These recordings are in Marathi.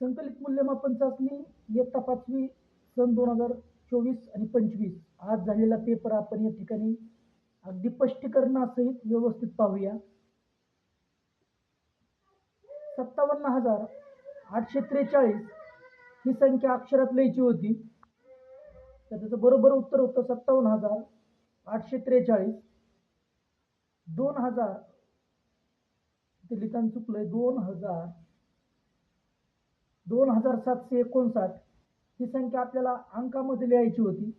संकलित मूल्यमापन चाचणी इयत्ता पाचवी सन दोन हजार चोवीस आणि पंचवीस. आज झालेला पेपर आपण या ठिकाणी अगदी स्पष्टीकरणासहित व्यवस्थित पाहूया. सत्तावन्न हजार आठशे त्रेचाळीस ही संख्या अक्षरात लिहायची होती. तर त्याचं बरोबर उत्तर होतं सत्तावन्न हजार आठशे त्रेचाळीस. दोन हजार ते लिखाण चुकलंय. दोन हजार दोन हजार सातशे एकोणसाठ ही संख्या आपल्याला अंकामध्ये लिहायची होती.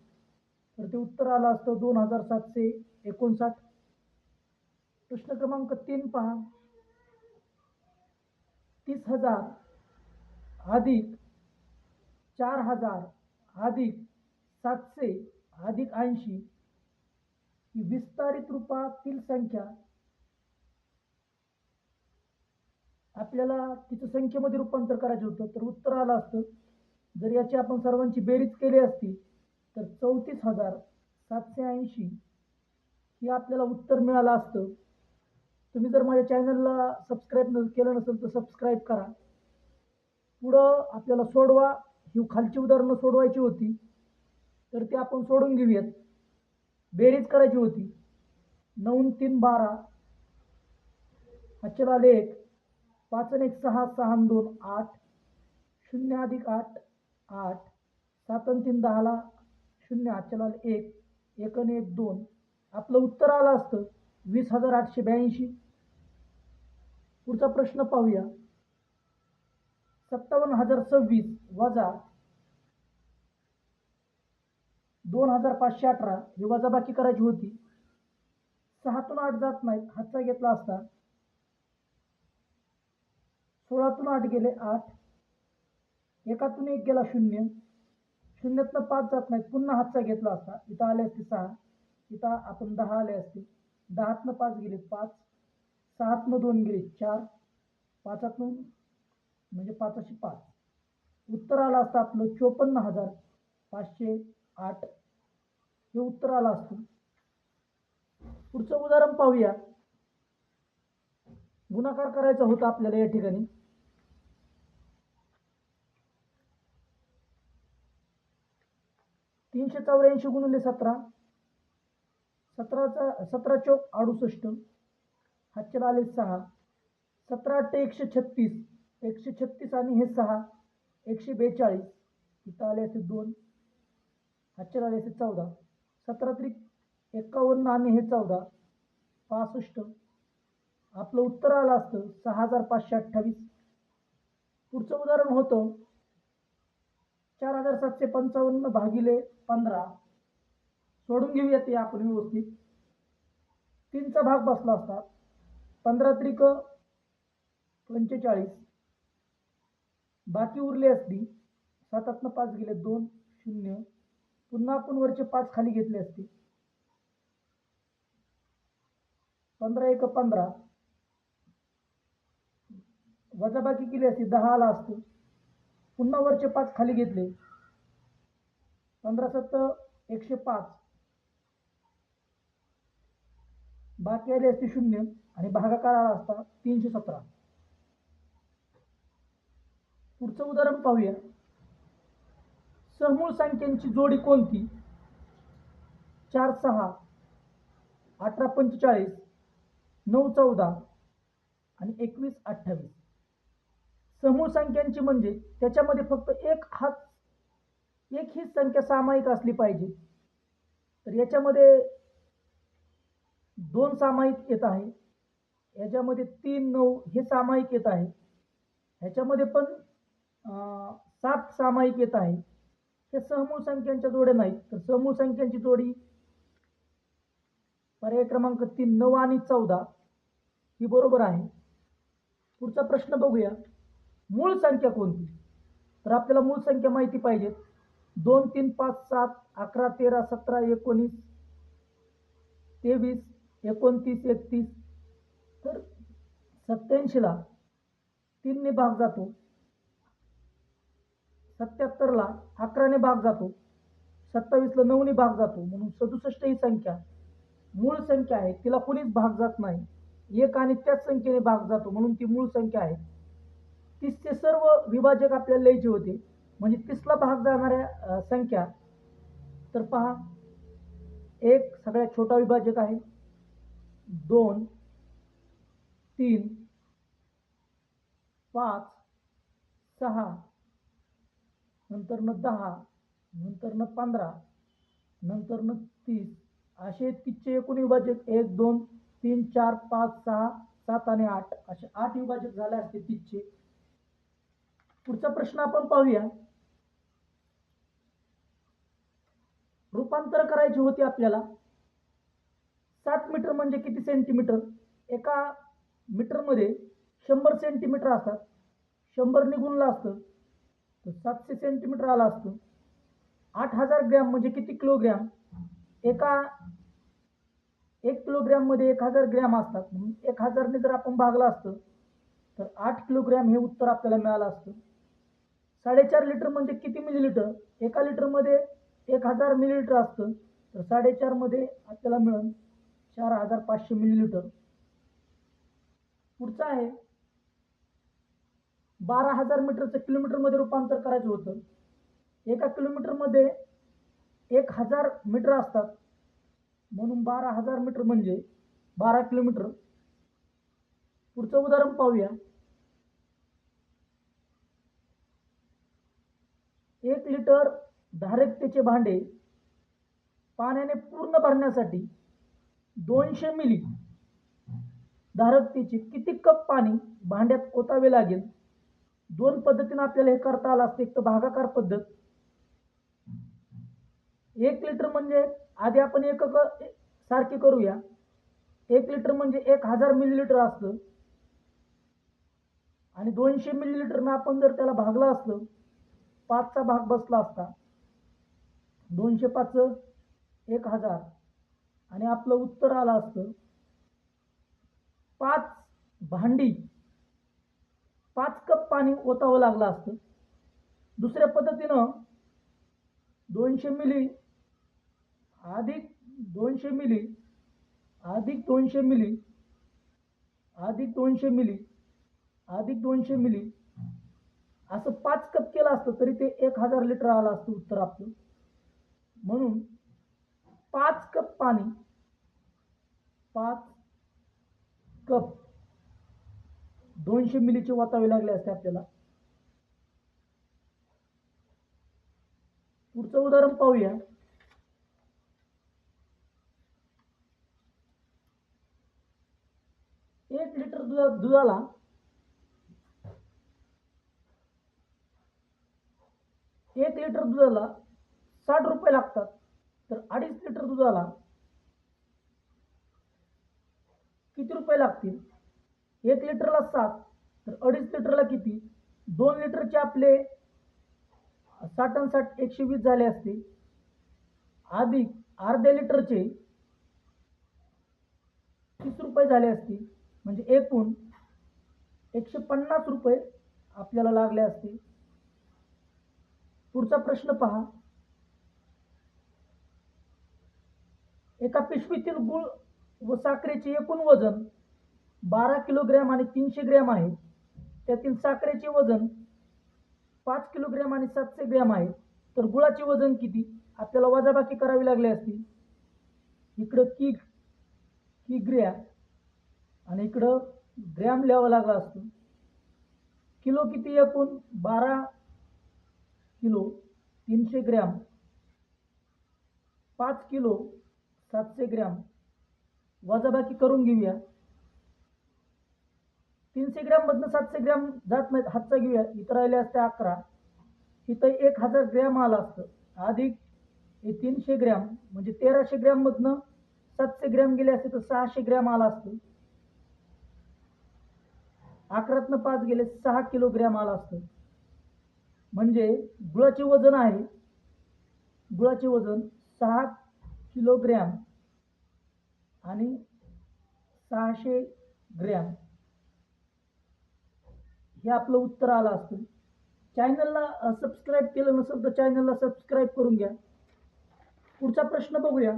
तर ते उत्तर आलं असतं दोन हजार सातशे एकोणसाठ. प्रश्न क्रमांक तीन पहा. तीस हजार अधिक चार हजार अधिक सातशे अधिक ऐंशी ही विस्तारित रूपातील संख्या आपल्याला तिचं संख्येमध्ये रूपांतर करायचं होतं तर उत्तर आलं असतं. जर याची आपण सर्वांची बेरीज केली असती तर चौतीस हजार सातशे ऐंशी हे आपल्याला उत्तर मिळालं असतं. तुम्ही जर माझ्या चॅनलला सबस्क्राईब न केलं नसेल तर सबस्क्राईब करा. पुढं आपल्याला सोडवा. ही खालची उदाहरणं सोडवायची होती. तर ते आपण सोडून घेऊयात. बेरीज करायची होती. नऊ तीन बारा. हातचे लेख पाच एक सहा सहा दोन आठ. शून्य अधिक आठ आठ. सात तीन दहाला. शून्य हातच्या एक. एक एक दोन. आपलं उत्तर आलं असतं. वीस हजार आठशे ब्याऐंशी. पुढचा प्रश्न पाहूया. सत्तावन्न हजार सव्वीस वजा दोन हजार पाचशे अठरा ही वजाबाकी करायची होती. सहातून आठ जात नाहीत. हातचा घेतला असता. सोळातून आठ गेले आठ. एकातून एक गेला शून्य. शून्यातनं पाच जात नाहीत. पुन्हा हातचा घेतला असता. इथं आले असते सहा. इथं आपण दहा आले असते. दहातनं पाच गेले पाच. सहातनं दोन गेले चार. पाचातून म्हणजे पाचशे पाच. उत्तर आलं असतं आपलं चोपन्न हजार पाचशे आठ. हे उत्तर आलं असतं. पुढचं उदाहरण पाहूया. गुणाकार करायचा होता आपल्याला या ठिकाणी. तीनशे चौऱ्याऐंशी गुणिले सतरा. सतराचा सतरा चौक अडुसष्ट. हातचे आले सहा. सतरा अठ्ठे एकशे छत्तीस. एकशे छत्तीस आणि हे सहा. एकशे बेचाळीस. इथं आले असे दोन. हातचे आले असे चौदा. सतरा त्रिक एकावन्न आणि हे चौदा. पासष्ट. आपलं उत्तर आलं असतं सहा हजार पाचशे अठ्ठावीस. पुढचं उदाहरण होतं. चार हजार सातशे पंचावन्न भागिले पंधरा. सोडून घेऊया ते आपण व्यवस्थित. तीनचा भाग बसला असता. पंधरा त्रिक पंचेचाळीस. बाकी उरली असती सातातनं पाच गेले दोन शून्य. पुन्हा आपण वरचे पाच खाली घेतले असते. पंधरा एक पंधरा. वजाबाकी केली असती दहा आला असतो. पुन्हा वरचे पाच खाली घेतले. पंधरा सत्त एकशे पाच. बाकी आले असते शून्य आणि भागाकार आला असता तीनशे सतरा. पुढचं उदाहरण पाहूया. समूळ संख्यांची जोडी कोणती? चार सहा अठरा पंचेचाळीस नऊ चौदा आणि एकवीस अठ्ठावीस. समूळ संख्यांची म्हणजे त्याच्यामध्ये फक्त एक हात एक हीच संख्या सामायिक असली पाहिजे. तर याच्यामध्ये दोन सामायिक येत आहे. याच्यामध्ये तीन नऊ हे सामायिक येत आहे. ह्याच्यामध्ये पण सात सामायिक येत आहे. हे समूह संख्यांच्या जोड्या नाहीत. तर समूह संख्यांची जोडी पर्याय क्रमांक तीन नऊ आणि चौदा ही बरोबर आहे. पुढचा प्रश्न बघूया. मूळ संख्या कोणती? तर आपल्याला मूळ संख्या माहिती पाहिजेत. दोन तीन पाच सात अकरा तेरा सतरा एकोणीस तेवीस एकोणतीस एकतीस तर सत्याऐंशीला तीनने भाग जातो. सत्याहत्तरला अकराने भाग जातो. सत्तावीसला नऊने भाग जातो. म्हणून सदुसष्ट ही संख्या. मूळ संख्या आहे. तिला कोणीच भाग जात नाही. एक आणि त्याच संख्येने भाग जातो. म्हणून ती मूळ संख्या आहे. तीसचे सर्व विभाजक आपल्याला लिहायचे होते. म्हणजे तिसला भाग जाणाऱ्या संख्या तर पहा एक सगळ्यात छोटा विभाजक आहे दोन तीन पाच सहा नंतरनं दहा नंतरनं पंधरा नंतरनं तीस असे तीसचे एकूण विभाजक एक दोन तीन चार पाच सहा सात आणि आठ असे आठ विभाजक झाले असते तीसचे. पुढचा प्रश्न आपण पाहूया. रूपांतर करायची होती आपल्याला. सात मीटर म्हणजे किती सेंटीमीटर एका मीटरमध्ये शंभर सेंटीमीटर असतात. शंभर निघूनला असतं. तर सातशे सेंटीमीटर आलं असतं. आठ हजार ग्रॅम म्हणजे किती किलोग्रॅम एका एक किलोग्रॅममध्ये एक हजार ग्रॅम असतात. म्हणून एक हजारने जर आपण भागलं असतं तर आठ किलोग्रॅम हे उत्तर आपल्याला मिळालं असतं. साडेचार लिटर म्हणजे किती मिलीलिटर एका लिटरमध्ये एक हजार मिलीलिटर असतं तर साडेचारमध्ये आपल्याला मिळेल चार हजार पाचशे मिलीलिटर पुढचं आहे बारा हजार मीटरचं किलोमीटरमध्ये रूपांतर करायचं होतं. एका किलोमीटरमध्ये एक हजार मीटर असतात. म्हणून बारा हजार मीटर म्हणजे बारा किलोमीटर पुढचं उदाहरण पाहूया. एक लिटर धारकतेचे भांडे पाण्याने पूर्ण भरण्यासाठी दोनशे मिली धारकतेचे किती कप पाणी भांड्यात ओतावे लागेल? दोन पद्धतीने आपल्याला हे करता आलं असते. एक तर भागाकार पद्धत. एक लिटर म्हणजे आधी आपण एक सारखी करूया. एक लिटर म्हणजे एक हजार मिलीलिटर असतं. आणि दोनशे मिलीलिटरनं आपण जर त्याला भागलं असतं पाचचा भाग बसला असता दोनशे पाच एक हजार. आणि आपलं उत्तर आलं असतं पाच भांडी पाच कप पाणी ओतावं लागलं असतं. दुसऱ्या पद्धतीनं दोनशे मिली अधिक दोनशे मिली अधिक दोनशे मिली अधिक दोनशे मिली अधिक दोनशे मिली. असं पाच कप केलं असतं तरी ते एक हजार लिटर आलं असतं उत्तर आपलं. म्हणून पाच कप पाणी पाच कप दोनशे मिलीचे वाचावे लागले असते आपल्याला. पुढचं उदाहरण पाहूया. एक लिटर दुधा दुधाला एक लिटर दुधाला साठ रुपये लागतात. तर अडीच लिटर दुधाला किती रुपये लागतील? एक लिटरला सात तर अडीच लिटरला किती? दोन लिटरचे आपले साठ आणि साठ एकशे वीस झाले असते. अधिक अर्ध्या लिटरचे तीस रुपये झाले असते. म्हणजे एकूण एकशे पन्नास रुपये आपल्याला लागले असते. पुढचा प्रश्न पहा. एका पिशवीतील गुळ व साखरेचे एकूण वजन बारा किलोग्रॅम आणि तीनशे ग्रॅम आहे. त्यातील साखरेचे वजन पाच किलोग्रॅम आणि सातशे ग्रॅम आहे. तर गुळाचे वजन किती? आपल्याला वजाबाकी करावी लागली असती. इकडं की किग्र्या आणि इकडं ग्रॅम लिहावं लागला असतो. किलो किती एकूण? बारा किलो तीनशे ग्रॅम. पाच किलो सातशे ग्रॅम. वजाबाकी करून घेऊया. तीनशे ग्रॅममधनं सातशे ग्रॅम जात नाहीत हातचा घेऊया. इथं राहिले असते अकरा. इथं एक हजार ग्रॅम आलं असतं. अधिक हे तीनशे ग्रॅम म्हणजे तेराशे ग्रॅममधनं सातशे ग्रॅम गेले असते तर सहाशे ग्रॅम आला असतो. अकरातनं पाच गेले सहा किलोग्रॅम आला असतं. म्हणजे गुळाचे वजन आहे. गुळाचे वजन सहा किलोग्रॅम आणि सहाशे ग्रॅम. हे आपलं उत्तर आलं असतं. चॅनलला सबस्क्राईब केलं नसेल तर चॅनलला सबस्क्राईब करून घ्या. पुढचा प्रश्न बघूया.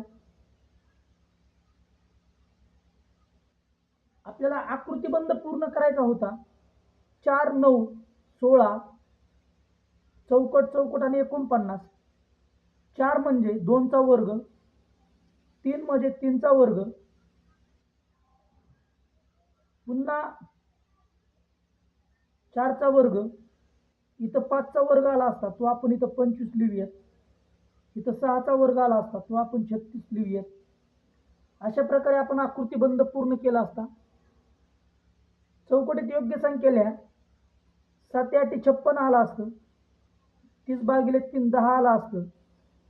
आपल्याला आकृतिबंध पूर्ण करायचा होता. चार नऊ सोळा चौकट चौकट आणि एकोणपन्नास. चार म्हणजे दोनचा वर्ग. तीन म्हणजे तीनचा वर्ग. पुन्हा चारचा वर्ग. इथं पाचचा वर्ग आला असता तो आपण इथं पंचवीस लिहूयात. इथं सहाचा वर्ग आला असता तो आपण छत्तीस लिहूयात. अशा प्रकारे आपण आकृतीबंध पूर्ण केला असता. चौकटीत योग्य संख्येल्या सात आठी छप्पन आला असतं. तीस भागिले तीन दहा आला असतं.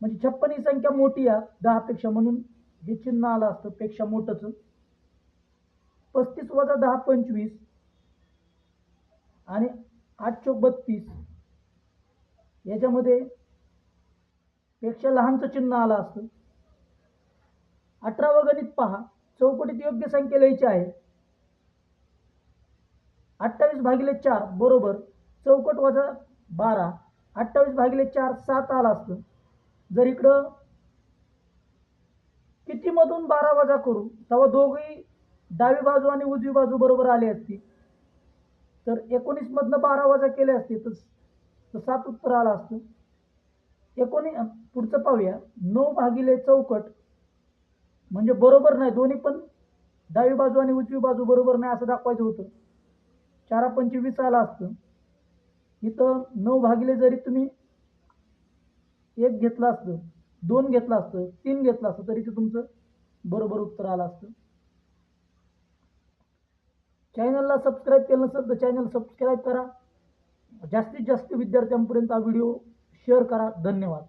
म्हणजे छप्पन ही संख्या मोठी आहे दहापेक्षा म्हणून. हे चिन्ह आलं असतं पेक्षा मोठंच. पस्तीस वजा दहा पंचवीस. आणि आठ चौक बत्तीस. याच्यामध्ये पेक्षा लहानचं चिन्ह आलं असतं. अठरावं गणित पहा. चौकटीत योग्य संख्या लिहायची आहे. अठ्ठावीस भागिले चार बरोबर. चौकट वजा बारा. अठ्ठावीस भागिले चार सात आलं असतं. जर इकडं किती मधून बारा वजा करू? तेव्हा दोघही डावी बाजू आणि उजवी बाजू बरोबर आली असती. तर एकोणीस मधनं बारा वजा केले असते तर तर सात उत्तर आलं असतं. एकोणी पुढचं पाहूया. नऊ भागिले चौकट म्हणजे बरोबर नाही दोन्ही पण डावी बाजू आणि उजवी बाजू बरोबर नाही असं दाखवायचं होतं. चारा पंचवीस आलं असतं. इथं नऊ भागिले जरी तुम्ही एक घेतलं असतं दोन घेतलं असतं तीन घेतलं असतं तरी ते तुमचं बरोबर उत्तर आलं असतं. चॅनलला सबस्क्राईब केलं नसेल तर चॅनल सबस्क्राईब करा. जास्तीत जास्त विद्यार्थ्यांपर्यंत हा व्हिडिओ शेअर करा. धन्यवाद.